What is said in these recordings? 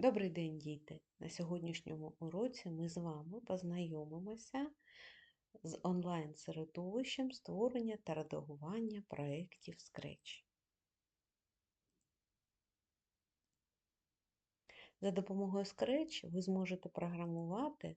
Добрий день, діти! На сьогоднішньому уроці ми з вами познайомимося з онлайн-середовищем створення та редагування проєктів Scratch. За допомогою Scratch ви зможете програмувати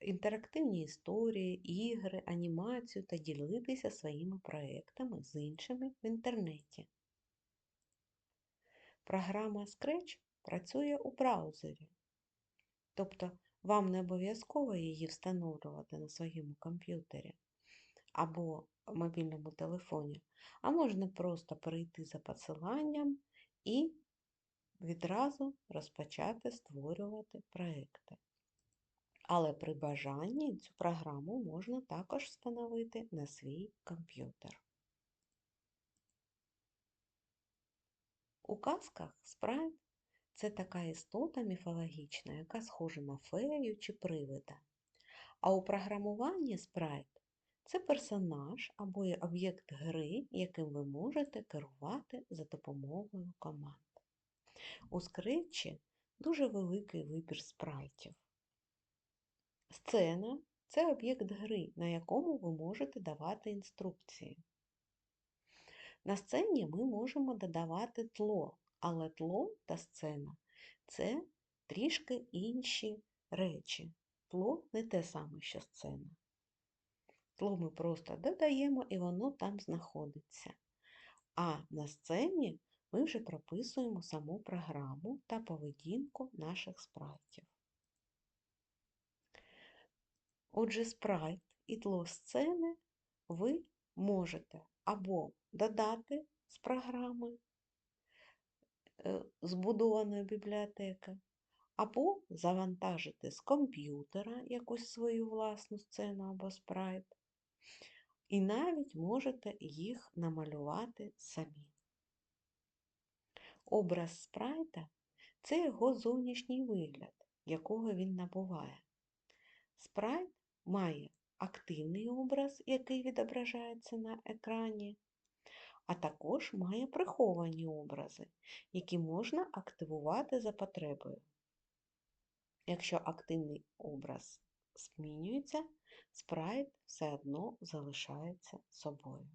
інтерактивні історії, ігри, анімацію та ділитися своїми проєктами з іншими в інтернеті. Програма Scratch працює у браузері. Тобто вам не обов'язково її встановлювати на своєму комп'ютері або мобільному телефоні, а можна просто перейти за посиланням і відразу розпочати створювати проекти. Але при бажанні цю програму можна також встановити на свій комп'ютер. У казках спрайт це така істота міфологічна, яка схожа на фею чи привида. А у програмуванні спрайт це персонаж або об'єкт гри, яким ви можете керувати за допомогою команд. У скретчі дуже великий вибір спрайтів. Сцена це об'єкт гри, на якому ви можете давати інструкції. На сцені ми можемо додавати тло, але тло та сцена це трішки інші речі. Тло не те саме, що сцена. Тло ми просто додаємо і воно там знаходиться. А на сцені ми вже прописуємо саму програму та поведінку наших спрайтів. Отже, спрайт і тло сцени ви можете або додати з програми, Е, збудованої бібліотеки, або завантажити з комп'ютера якусь свою власну сцену або спрайт, і навіть можете їх намалювати самі. Образ спрайта це його зовнішній вигляд, якого він набуває. Спрайт має активний образ, який відображається на екрані, а також має приховані образи, які можна активувати за потребою. Якщо активний образ змінюється, спрайт все одно залишається собою.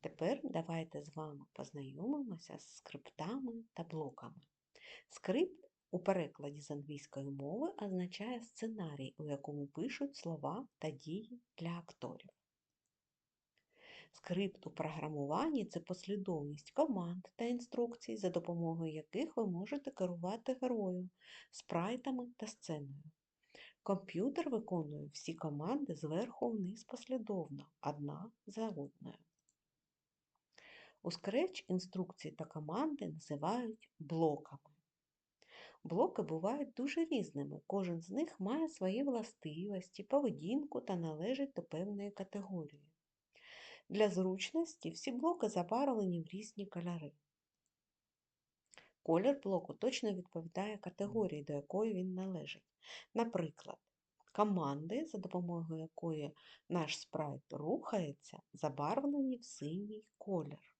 Тепер давайте з вами познайомимося з скриптами та блоками. Скрипт у перекладі з англійської мови означає сценарій, у якому пишуть слова та дії для акторів. Скрипт у програмуванні це послідовність команд та інструкцій, за допомогою яких ви можете керувати герою, спрайтами та сценою. Комп'ютер виконує всі команди зверху вниз послідовно, одна за одною. У Scratch інструкції та команди називають блоками. Блоки бувають дуже різними, кожен з них має свої властивості, поведінку та належить до певної категорії. Для зручності всі блоки забарвлені в різні кольори. Колір блоку точно відповідає категорії, до якої він належить. Наприклад, команди, за допомогою якої наш спрайт рухається, забарвлені в синій колір.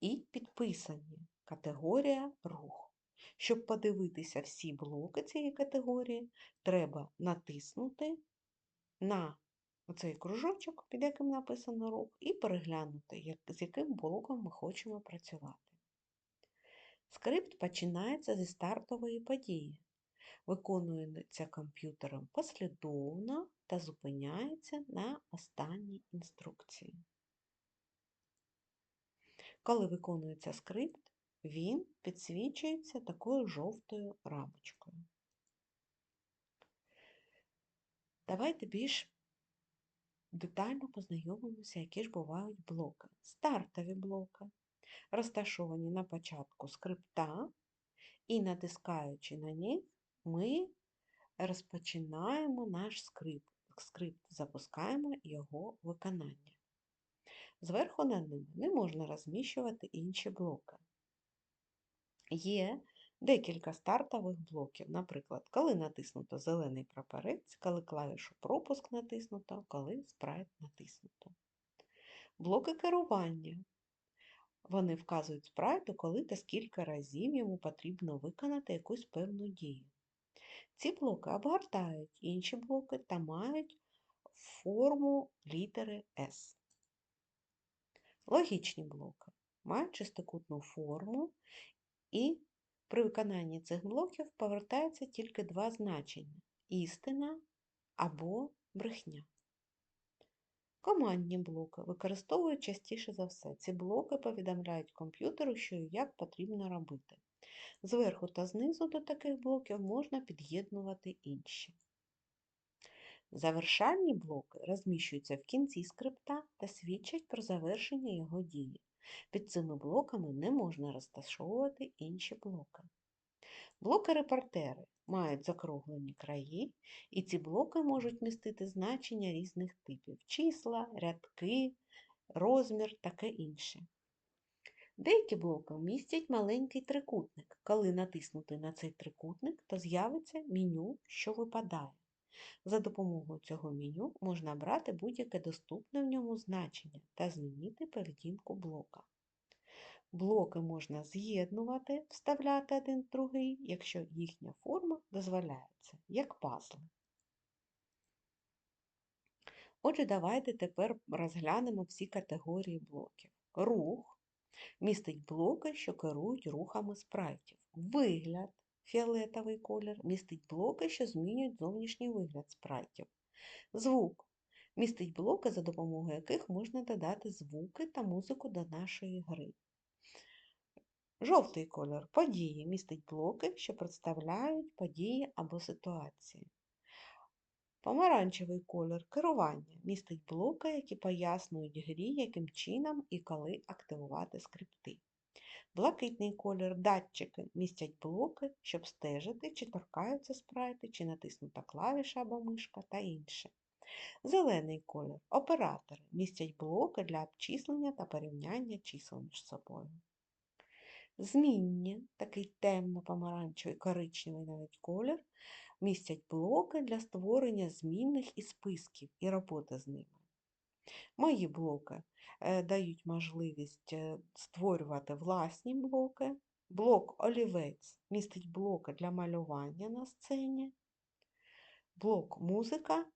І підписані категорія рух. Щоб подивитися всі блоки цієї категорії, треба натиснути на оцей кружочок, під яким написано рух, і переглянути, як, з яким блоком ми хочемо працювати. Скрипт починається зі стартової події, виконується комп'ютером послідовно та зупиняється на останній інструкції. Коли виконується скрипт, він підсвічується такою жовтою рамочкою. Давайте більш детально познайомимося, які ж бувають блоки. Стартові блоки, розташовані на початку скрипта, і натискаючи на них, ми розпочинаємо наш скрипт. Скрипт запускаємо його виконання. Зверху над ними не можна розміщувати інші блоки. Є декілька стартових блоків. Наприклад, коли натиснуто зелений прапорець, коли клавішу пропуск натиснуто, коли спрайт натиснуто. Блоки керування. Вони вказують спрайту, коли та скільки разів йому потрібно виконати якусь певну дію. Ці блоки обгортають інші блоки та мають форму літери S. Логічні блоки мають чистокутну форму, і при виконанні цих блоків повертається тільки два значення істина або брехня. Командні блоки використовують частіше за все. Ці блоки повідомляють комп'ютеру, що і як потрібно робити. Зверху та знизу до таких блоків можна під'єднувати інші. Завершальні блоки розміщуються в кінці скрипта та свідчать про завершення його дії. Під цими блоками не можна розташовувати інші блоки. Блоки-репортери мають закруглені краї, і ці блоки можуть містити значення різних типів числа, рядки, розмір, таке інше. Деякі блоки містять маленький трикутник. Коли натиснути на цей трикутник, то з'явиться меню, що випадає. За допомогою цього меню можна брати будь-яке доступне в ньому значення та змінити поведінку блока. Блоки можна з'єднувати, вставляти один в другий, якщо їхня форма дозволяється, як пазли. Отже, давайте тепер розглянемо всі категорії блоків. Рух містить блоки, що керують рухами спрайтів. Вигляд фіолетовий колір містить блоки, що змінюють зовнішній вигляд спрайтів. Звук містить блоки, за допомогою яких можна додати звуки та музику до нашої гри. Жовтий колір події містить блоки, що представляють події або ситуації. Помаранчевий колір керування містить блоки, які пояснюють грі, яким чином і коли активувати скрипти. Блакитний колір датчики містять блоки, щоб стежити, чи торкаються спрайти, чи натиснута клавіша або мишка та інше. Зелений колір оператори містять блоки для обчислення та порівняння чисел між собою. Змінні, такий темно-помаранчевий, коричневий навіть колір, містять блоки для створення змінних і списків і роботи з ними. Мої блоки е, дають можливість е, створювати власні блоки. Блок олівець містить блоки для малювання на сцені. Блок музика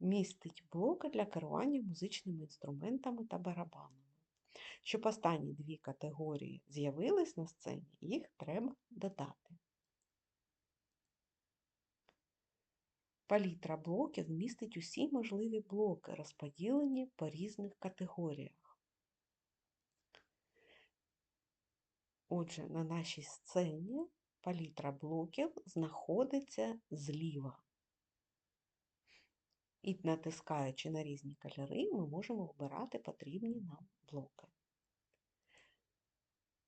містить блоки для керування музичними інструментами та барабанами. Щоб останні дві категорії з'явились на сцені, їх треба додати. Палітра блоків містить усі можливі блоки, розподілені по різних категоріях. Отже, на нашій сцені палітра блоків знаходиться зліва. І натискаючи на різні кольори, ми можемо обирати потрібні нам блоки.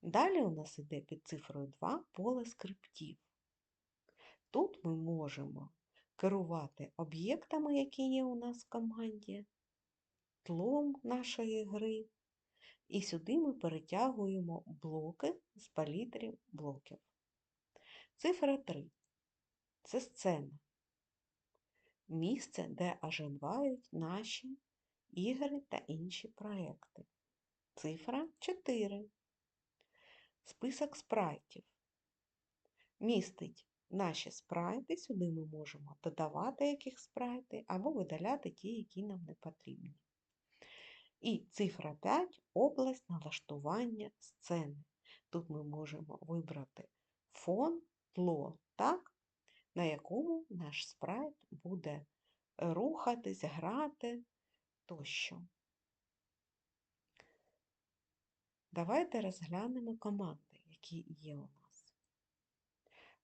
Далі у нас йде під цифрою 2 поле скриптів. Тут ми можемо керувати об'єктами, які є у нас в команді, тлом нашої гри. І сюди ми перетягуємо блоки з палітрів блоків. Цифра 3 це сцена. Місце, де оживають наші ігри та інші проекти. Цифра 4. Список спрайтів. Містить наші спрайти, сюди ми можемо додавати яких спрайти або видаляти ті, які нам не потрібні. І цифра 5 область налаштування сцени. Тут ми можемо вибрати фон, тло, так, на якому наш спрайт буде рухатись, грати тощо. Давайте розглянемо команди, які є у нас.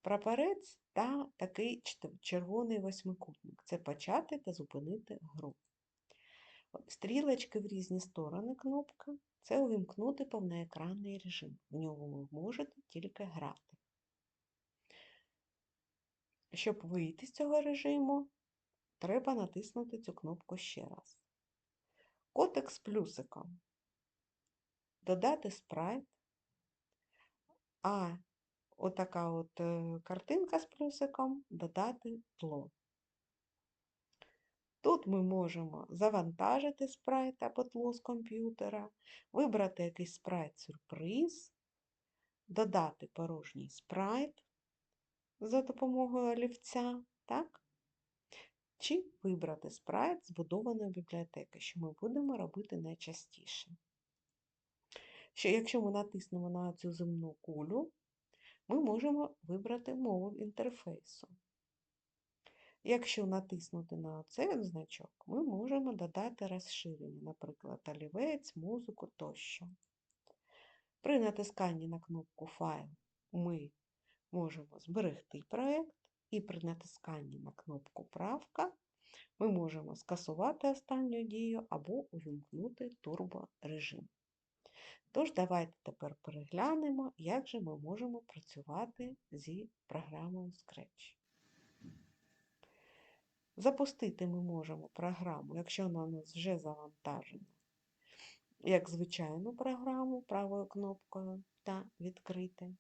Прапорець та такий червоний восьмикутник це почати та зупинити гру. Стрілочки в різні сторони кнопка це увімкнути повноекранний режим. В ньому ви можете тільки грати. Щоб вийти з цього режиму, треба натиснути цю кнопку ще раз. Котик з плюсиком. Додати спрайт, а отака от е, картинка з плюсиком додати тло. Тут ми можемо завантажити спрайт або тло з комп'ютера, вибрати якийсь спрайт-сюрприз, додати порожній спрайт за допомогою олівця, так? чи вибрати спрайт збудованої бібліотеки, що ми будемо робити найчастіше. Що Якщо ми натиснемо на цю земну кулю, ми можемо вибрати мову інтерфейсу. Якщо натиснути на цей значок, ми можемо додати розширення, наприклад, олівець, музику тощо. При натисканні на кнопку Файл ми можемо зберегти проєкт, і при натисканні на кнопку Правка ми можемо скасувати останню дію або увімкнути турборежим. Тож, давайте тепер переглянемо, як же ми можемо працювати зі програмою Scratch. Запустити ми можемо програму, якщо вона у нас вже завантажена, як звичайну програму правою кнопкою та відкрити.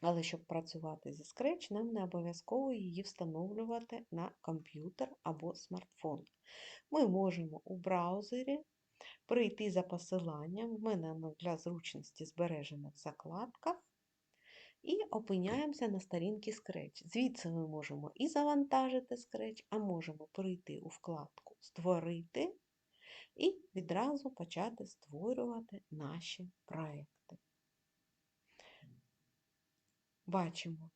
Але щоб працювати зі Scratch, нам не обов'язково її встановлювати на комп'ютер або смартфон. Ми можемо у браузері прийти за посиланням, в мене воно для зручності збережено в закладках, і опиняємося на сторінці Scratch. Звідси ми можемо і завантажити Scratch, а можемо прийти у вкладку Створити і відразу почати створювати наші проекти. Бачимо,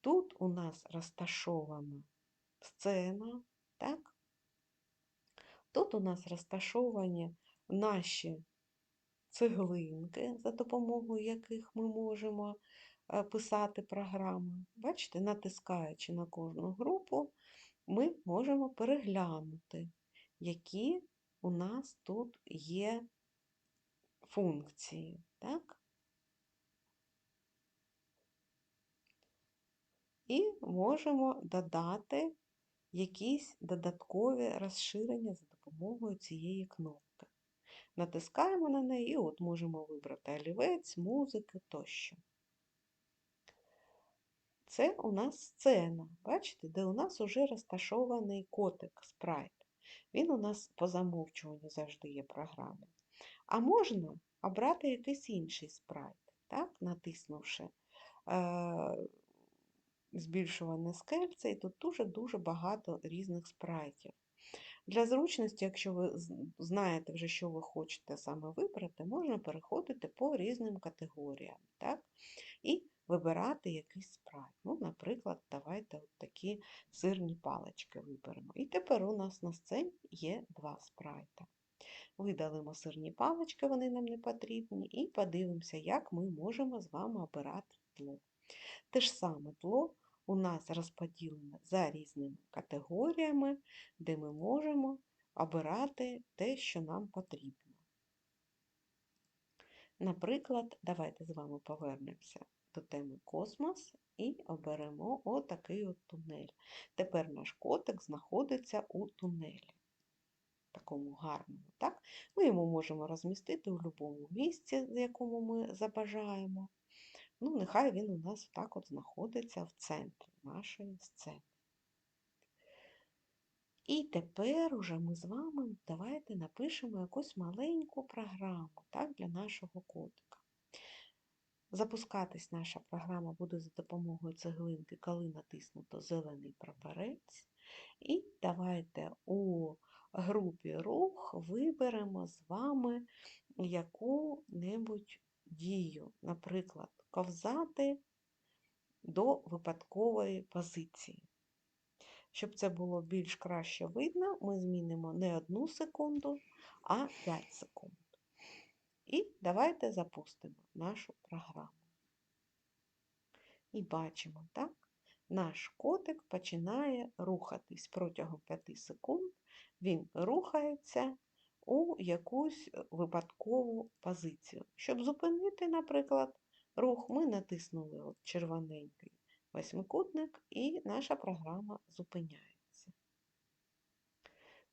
тут у нас розташована сцена, так? Тут у нас розташовані наші цеглинки, за допомогою яких ми можемо е, писати програми. Бачите, натискаючи на кожну групу, ми можемо переглянути, які у нас тут є функції. Так? І можемо додати якісь додаткові розширення за допомогою цієї кнопки. Натискаємо на неї і от можемо вибрати олівець, музики тощо. Це у нас сцена, бачите, де у нас вже розташований котик спрайт. Він у нас по замовчуванню завжди є програмі. А можна обрати якийсь інший спрайт, так, натиснувши е збільшуване скельце, і тут дуже-дуже багато різних спрайтів. Для зручності, якщо ви знаєте вже, що ви хочете саме вибрати, можна переходити по різним категоріям так? і вибирати якийсь спрайт. Ну, Наприклад, давайте от такі сирні палички виберемо. І тепер у нас на сцені є два спрайта. Видалимо сирні палички, вони нам не потрібні, і подивимося, як ми можемо з вами обирати тло. Те ж саме тло у нас розподілене за різними категоріями, де ми можемо обирати те, що нам потрібно. Наприклад, давайте з вами повернемося до теми космос і оберемо отакий от тунель. Тепер наш котик знаходиться у тунелі. Такому гарному. Так? Ми йому можемо розмістити у будь-якому місці, в якому ми забажаємо. Ну, нехай він у нас так от знаходиться в центрі нашої сцени. І тепер уже ми з вами давайте напишемо якусь маленьку програму так, для нашого котика. Запускатись наша програма буде за допомогою цеглинки, коли натиснуто зелений прапорець. І давайте у групі рух виберемо з вами яку-небудь дію, наприклад, ковзати до випадкової позиції. Щоб це було більш краще видно, ми змінимо не одну секунду, а 5 секунд. І давайте запустимо нашу програму. І бачимо, так? Наш котик починає рухатись протягом 5 секунд, він рухається у якусь випадкову позицію. Щоб зупинити, наприклад, рух, ми натиснули от червоненький восьмикутник, і наша програма зупиняється.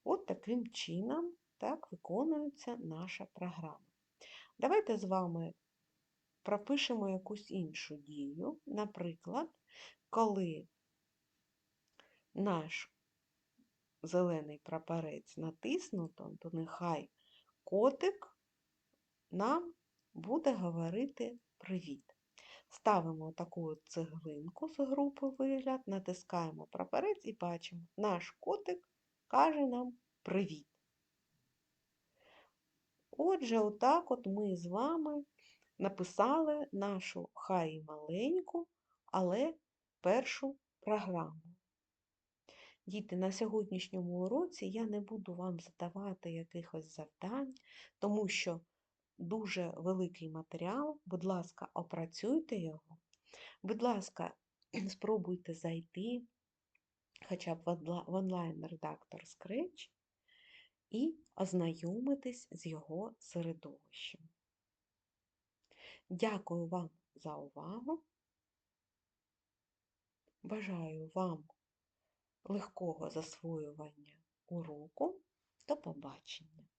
От таким чином так виконується наша програма. Давайте з вами пропишемо якусь іншу дію. Наприклад, коли наш зелений прапорець натиснуто, то нехай котик нам буде говорити привіт. Ставимо таку цеглинку з групи вигляд, натискаємо прапорець і бачимо, наш котик каже нам привіт. Отже, отак от ми з вами написали нашу хай маленьку, але першу програму. Діти, на сьогоднішньому уроці я не буду вам задавати якихось завдань, тому що дуже великий матеріал. Будь ласка, опрацюйте його. Будь ласка, спробуйте зайти хоча б в онлайн-редактор Scratch і ознайомитись з його середовищем. Дякую вам за увагу. Бажаю вам легкого засвоювання уроку. До побачення!